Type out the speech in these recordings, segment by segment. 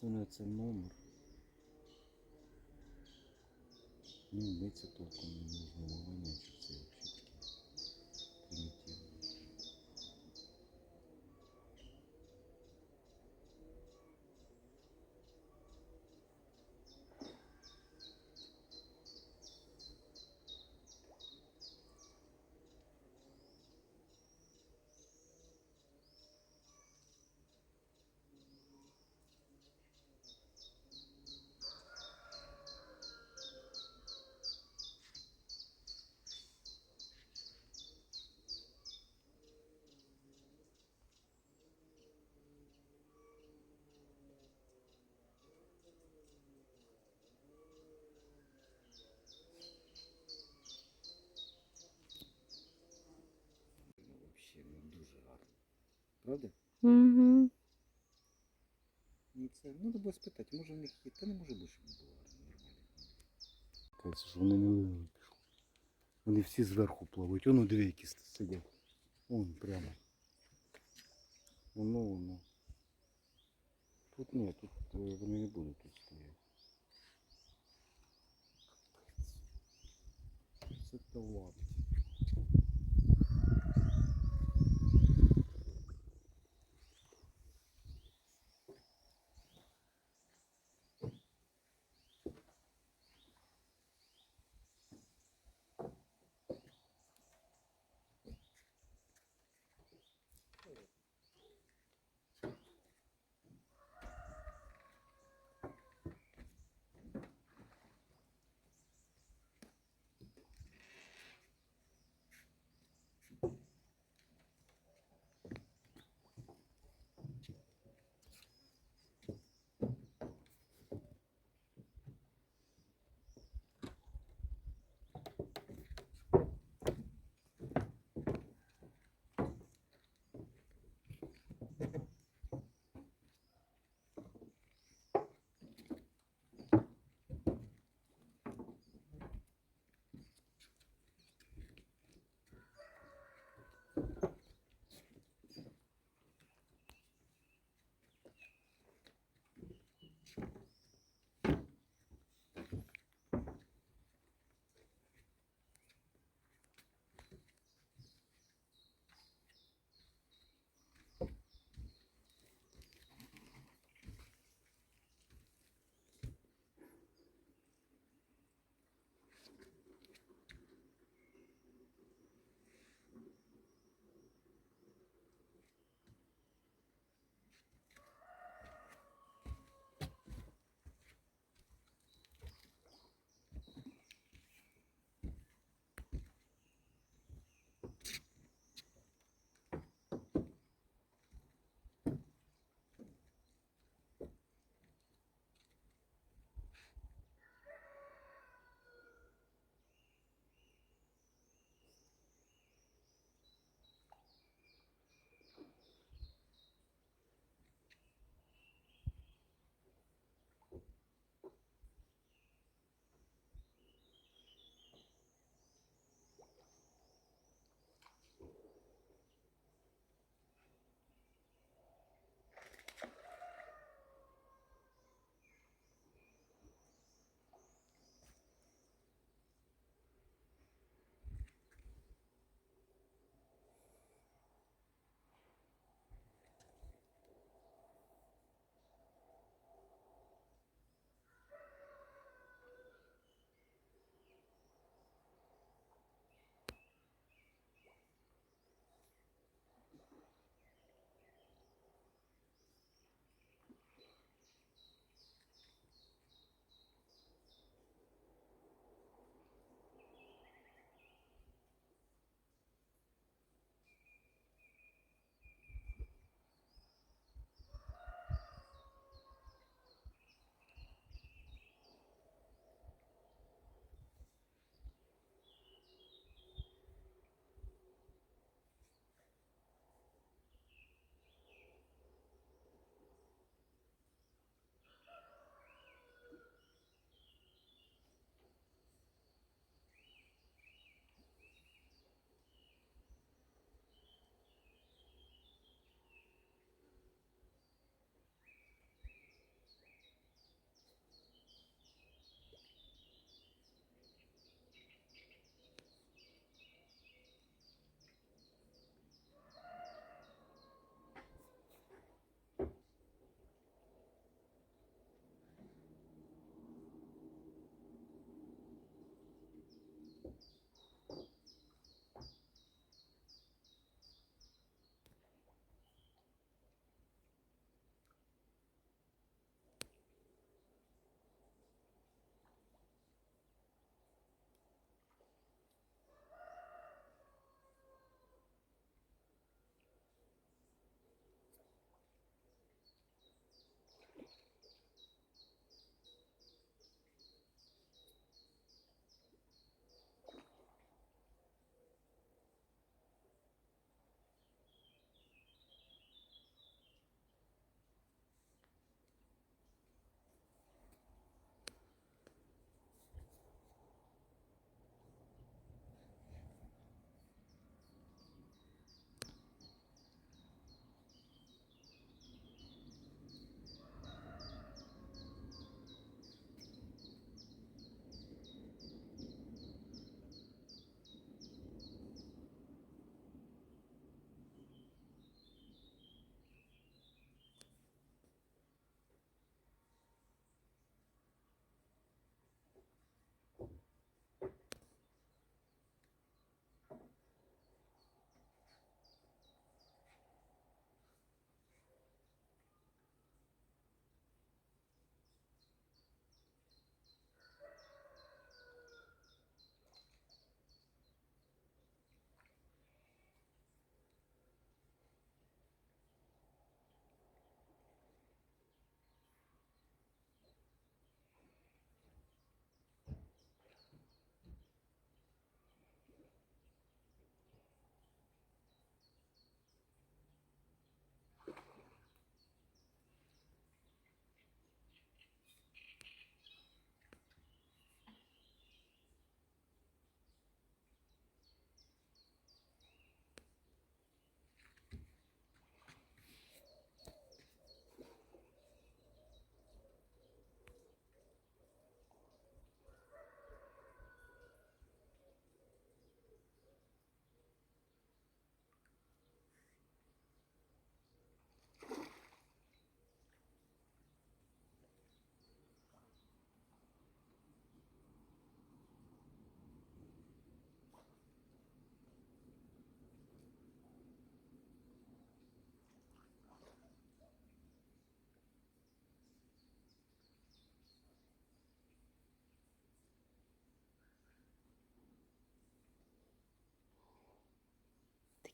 Це номер. Ну, це толком не можна вивоняти, що Правда? Угу. Ну, це, ну, треба спитати, може в них є, та не може бути, щоб не було гарно, нормально. Кажеться, що вони не вивели пішли. Вони всі зверху плавають. Воно дві які сидять. Вон прямо. Воно, воно. Тут ні, тут е, вони не будуть тут стояти. Капець. Це талант.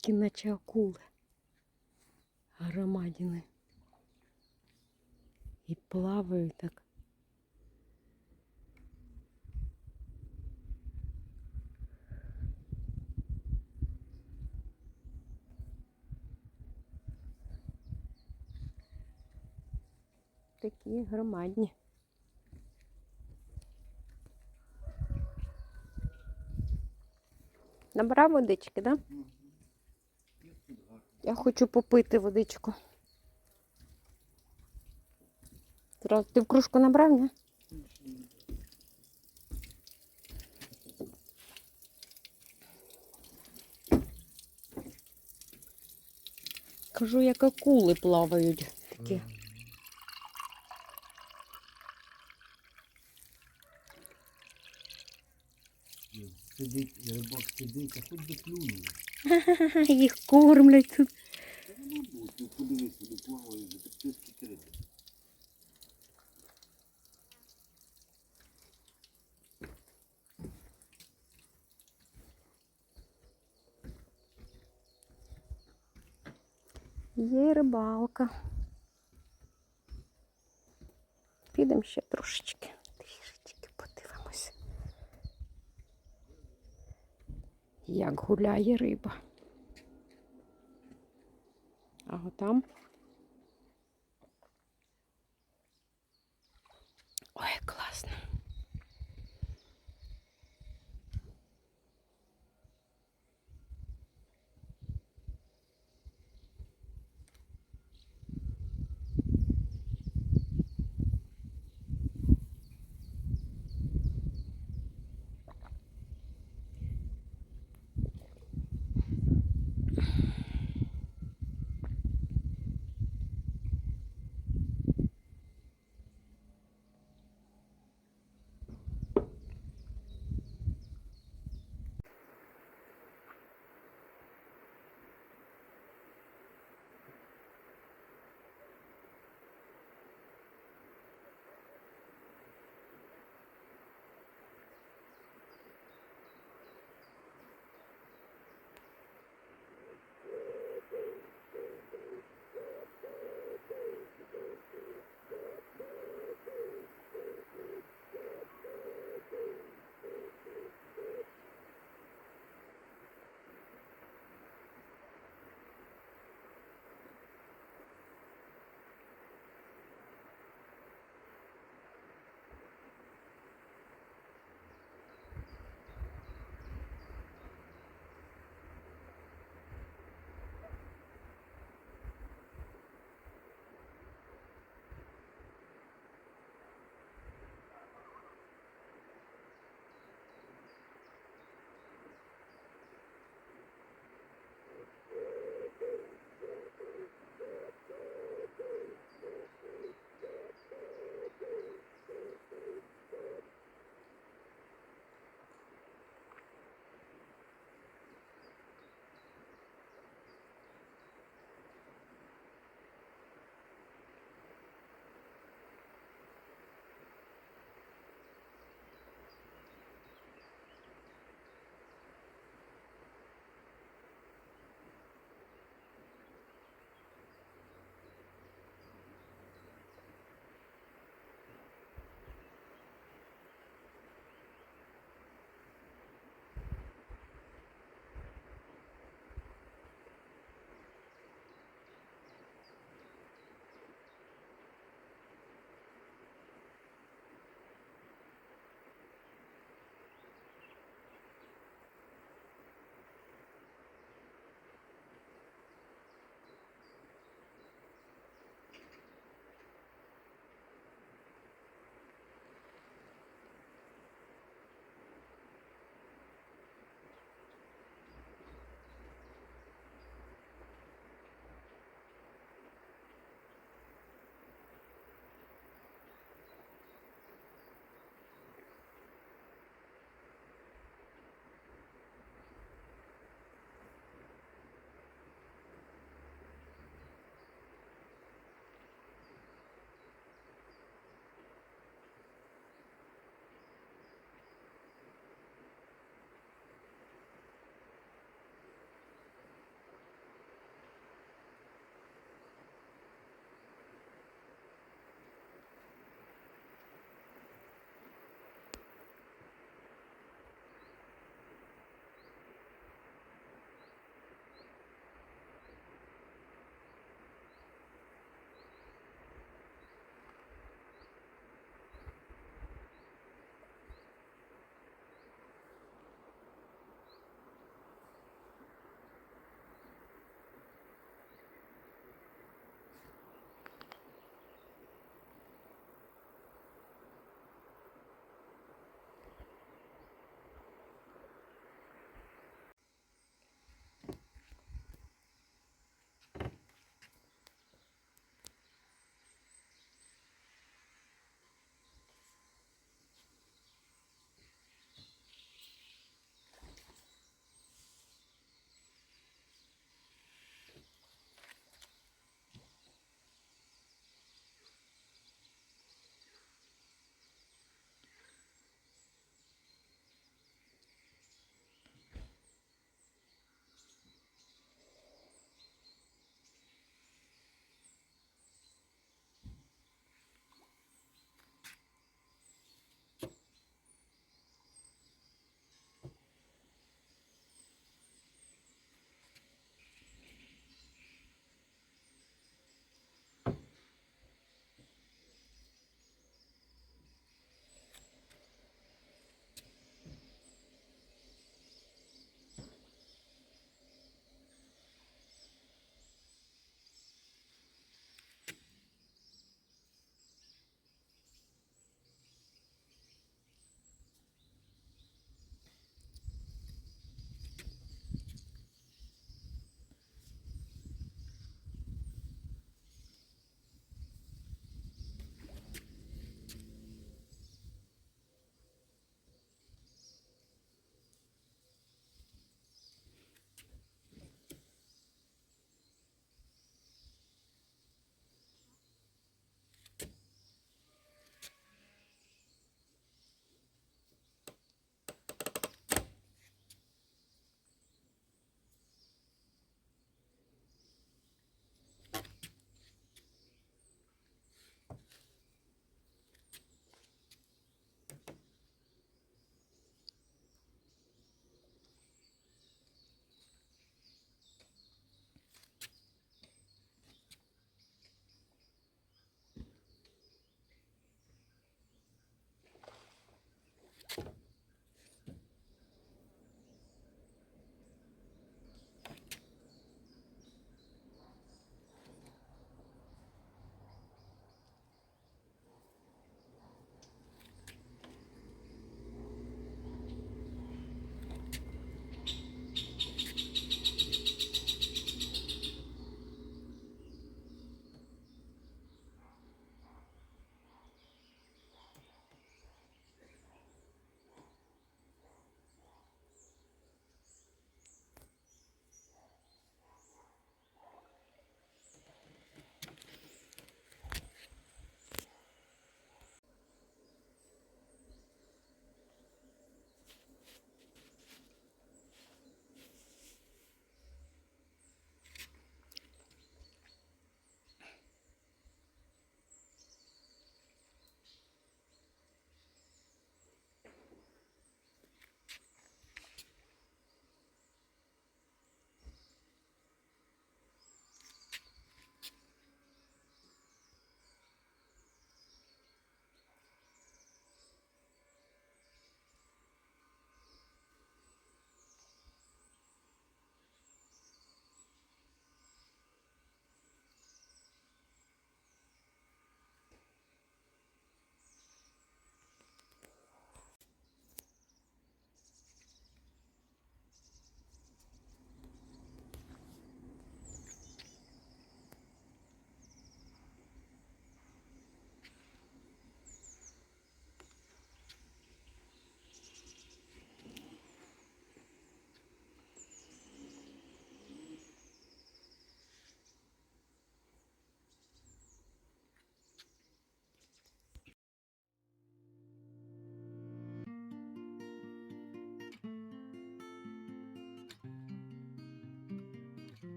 Такі наче акули. Громадіни. І плавають так. Такі громадні. Набрав водички, так? Да? Я хочу попити водичку. Ти в кружку набрав, ні? Кажу, як акули плавають такі. Сидить, рибак сидить, а хоч би клюнув. Їх кормлять тут. Та воно було, ти подивись, вони плавають, вже ти скільки риби. Є рибалка. Підемо ще трошечки. Як гуляє риба. А там.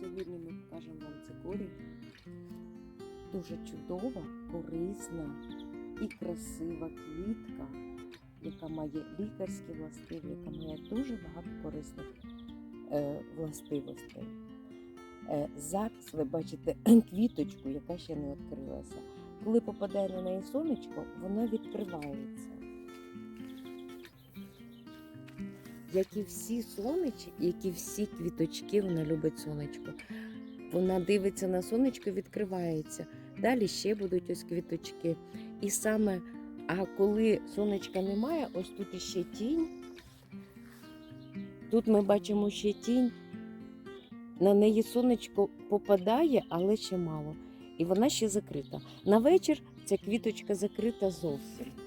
Сьогодні ми покажемо вам цикорій. Дуже чудова, корисна і красива квітка, яка має лікарські властиві, яка має дуже багато корисних е, властивостей. Е, зараз ви бачите квіточку, яка ще не відкрилася. Коли попадає на неї сонечко, вона відкривається. Як і всі сонечки, як і всі квіточки, вона любить сонечко. Вона дивиться на сонечко, відкривається. Далі ще будуть ось квіточки. І саме, а коли сонечка немає, ось тут іще тінь. Тут ми бачимо ще тінь. На неї сонечко попадає, але ще мало. І вона ще закрита. На вечір ця квіточка закрита зовсім.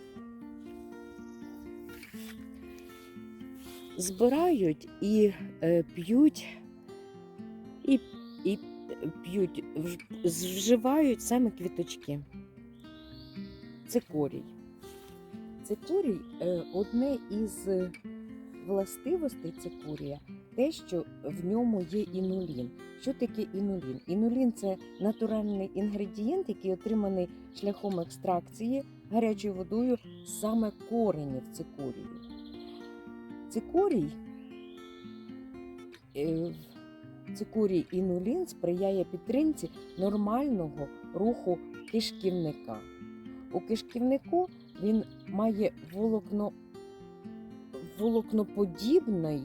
Збирають і е, п'ють, і, і п'ють, вж- вживають саме квіточки. Цикорій. Цикорій е, одне із властивостей цикорія те, що в ньому є інулін. Що таке інулін? Інулін це натуральний інгредієнт, який отриманий шляхом екстракції гарячою водою саме коренів цикорію. Цикорій, е, цикорій інулін сприяє підтримці нормального руху кишківника. У кишківнику він має волокно, волокноподібний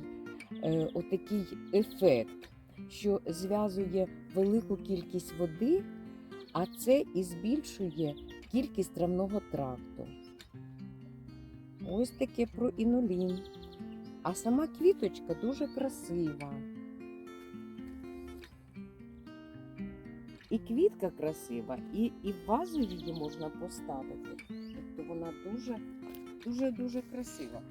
е, отакий ефект, що зв'язує велику кількість води, а це і збільшує кількість травного тракту. Ось таке про інулін. А сама квіточка дуже красива. І квітка красива, і, і вазу її можна поставити. Тобто вона дуже, дуже, дуже красива.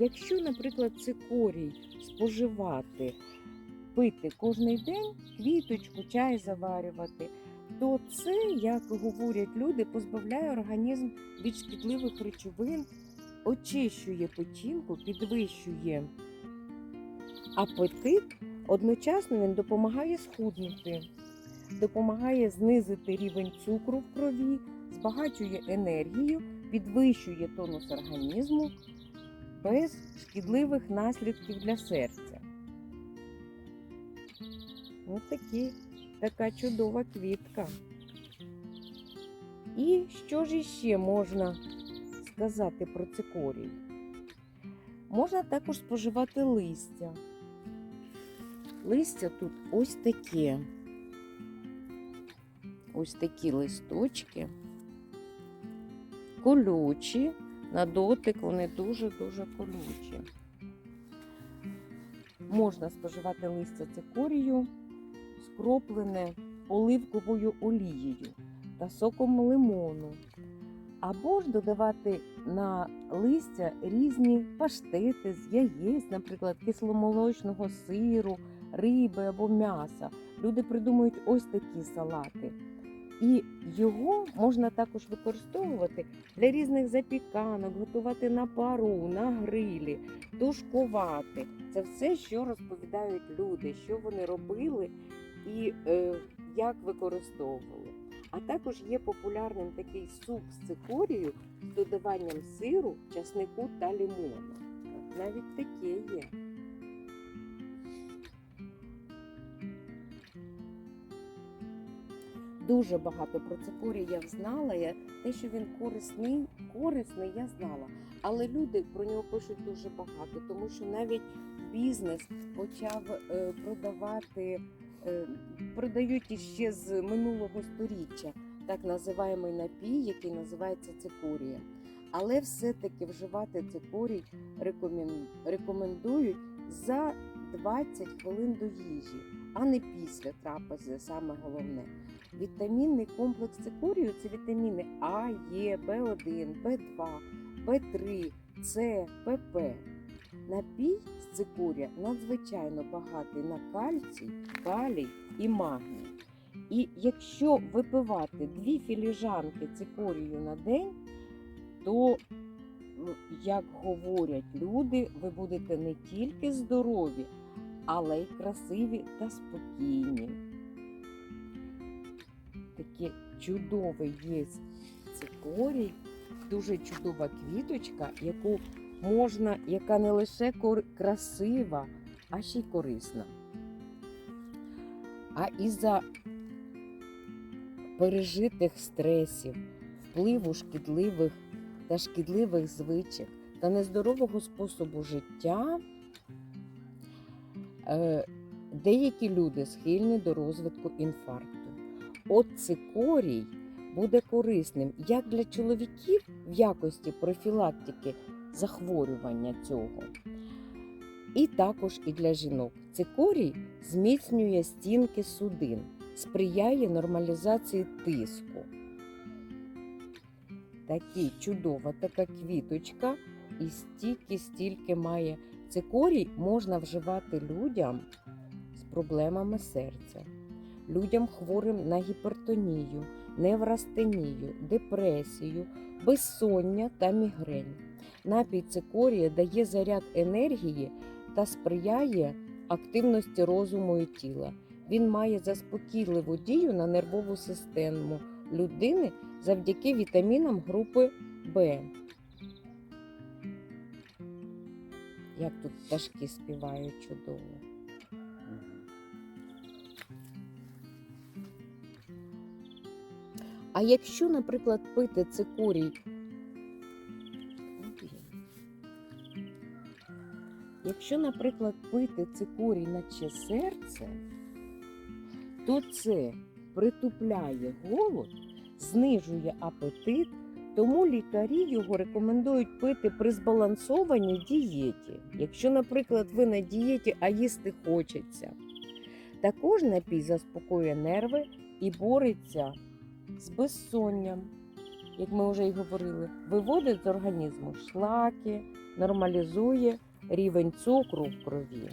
Якщо, наприклад, цикорій споживати, пити кожен день, квіточку, чай заварювати, то це, як говорять люди, позбавляє організм від шкідливих речовин, очищує печінку, підвищує апетит. Одночасно він допомагає схуднути, допомагає знизити рівень цукру в крові, збагачує енергію, підвищує тонус організму без шкідливих наслідків для серця. Ось така чудова квітка. І що ж іще можна сказати про цикорій? Можна також споживати листя. Листя тут ось таке. Ось такі листочки. Колючі, на дотик вони дуже-дуже колючі. Можна споживати листя цикорію, скроплене оливковою олією та соком лимону. Або ж додавати на листя різні паштети з яєць, наприклад, кисломолочного сиру, риби або м'яса. Люди придумують ось такі салати. І його можна також використовувати для різних запіканок, готувати на пару, на грилі, тушкувати. Це все, що розповідають люди, що вони робили і е, як використовували. А також є популярним такий суп з цикорію з додаванням сиру, часнику та лимона. Навіть таке є. Дуже багато про цикорій я знала. Я, те, що він корисний, корисний, я знала. Але люди про нього пишуть дуже багато, тому що навіть бізнес почав е, продавати, продають іще з минулого сторіччя так називаємий напій, який називається цикорія. Але все-таки вживати цикорій рекомендують за 20 хвилин до їжі, а не після трапези, саме головне. Вітамінний комплекс цикорію це вітаміни А, Е, В1, В2, В3, С, ПП. Напій з цикорія надзвичайно багатий на кальцій, калій і магній. І якщо випивати дві філіжанки цикорію на день, то, як говорять люди, ви будете не тільки здорові, але й красиві та спокійні. Таке чудове є цикорій, дуже чудова квіточка, яку можна, яка не лише красива, а ще й корисна. А із-за пережитих стресів, впливу шкідливих та шкідливих звичок та нездорового способу життя, е, деякі люди схильні до розвитку інфаркту. От цикорій буде корисним як для чоловіків в якості профілактики захворювання цього, і також і для жінок. Цикорій зміцнює стінки судин, сприяє нормалізації тиску. Такі чудова така квіточка, і стільки стільки має цикорій можна вживати людям з проблемами серця, людям хворим на гіпертонію, неврастенію, депресію, безсоння та мігрень. Напій цикорія дає заряд енергії та сприяє активності розуму і тіла. Він має заспокійливу дію на нервову систему людини завдяки вітамінам групи В. Як тут пташки співають чудово. А якщо, наприклад, пити цикорій, якщо, наприклад, пити цикорій наче серце, то це притупляє голод, знижує апетит, тому лікарі його рекомендують пити при збалансованій дієті. Якщо, наприклад, ви на дієті, а їсти хочеться. Також напій заспокоює нерви і бореться з безсонням, як ми вже й говорили, виводить з організму шлаки, нормалізує рівень цукру в крові.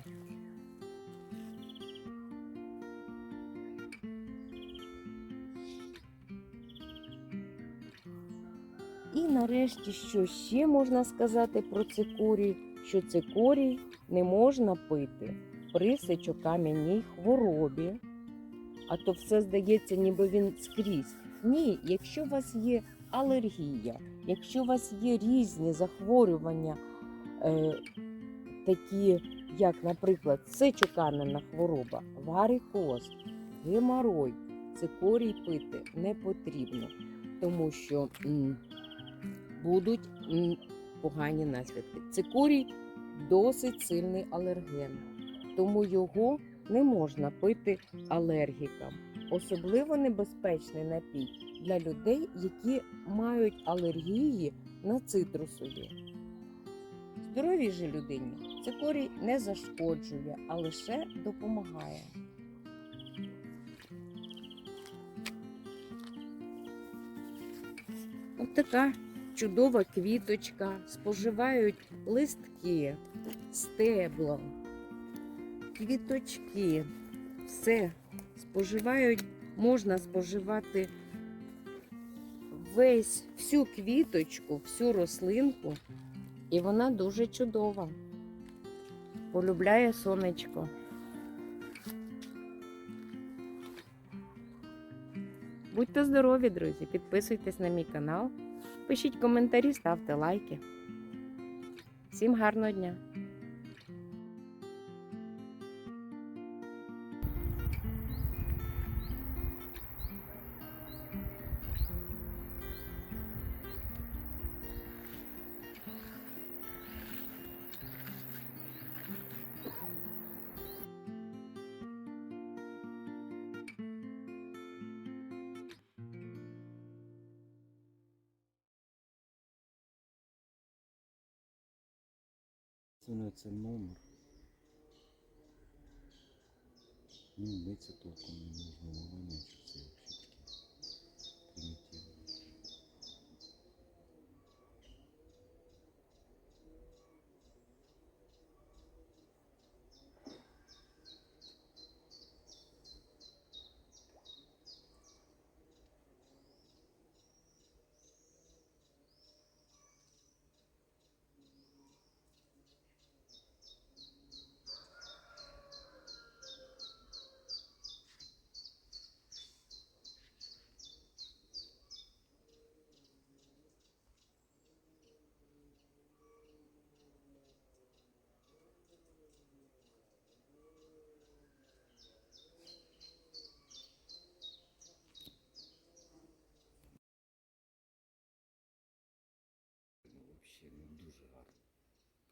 І нарешті, що ще можна сказати про цикорій, що цикорій не можна пити при сечокам'яній хворобі, а то все здається, ніби він скрізь. Ні, якщо у вас є алергія, якщо у вас є різні захворювання, е, такі, як, наприклад, сечокам'яна хвороба, варикоз, геморой, цикорій пити не потрібно, тому що м, будуть м, погані наслідки. Цикорій досить сильний алерген, тому його не можна пити алергікам. Особливо небезпечний напій для людей, які мають алергії на цитрусові. Здоровій же людині цикорій не зашкоджує, а лише допомагає. От така чудова квіточка, споживають листки, стебла, квіточки, все споживають, можна споживати весь всю квіточку, всю рослинку, і вона дуже чудова. Полюбляє сонечко. Будьте здорові, друзі! Підписуйтесь на мій канал, пишіть коментарі, ставте лайки. Всім гарного дня! Це номер. Ну, биться толком не можна, не понять,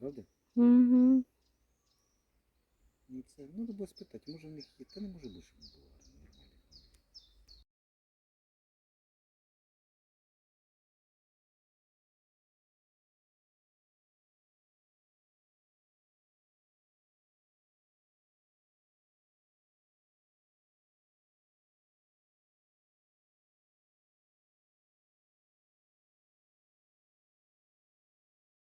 Правда? Угу. Ну це, ну треба спитати, може в них є, та не може більше не було.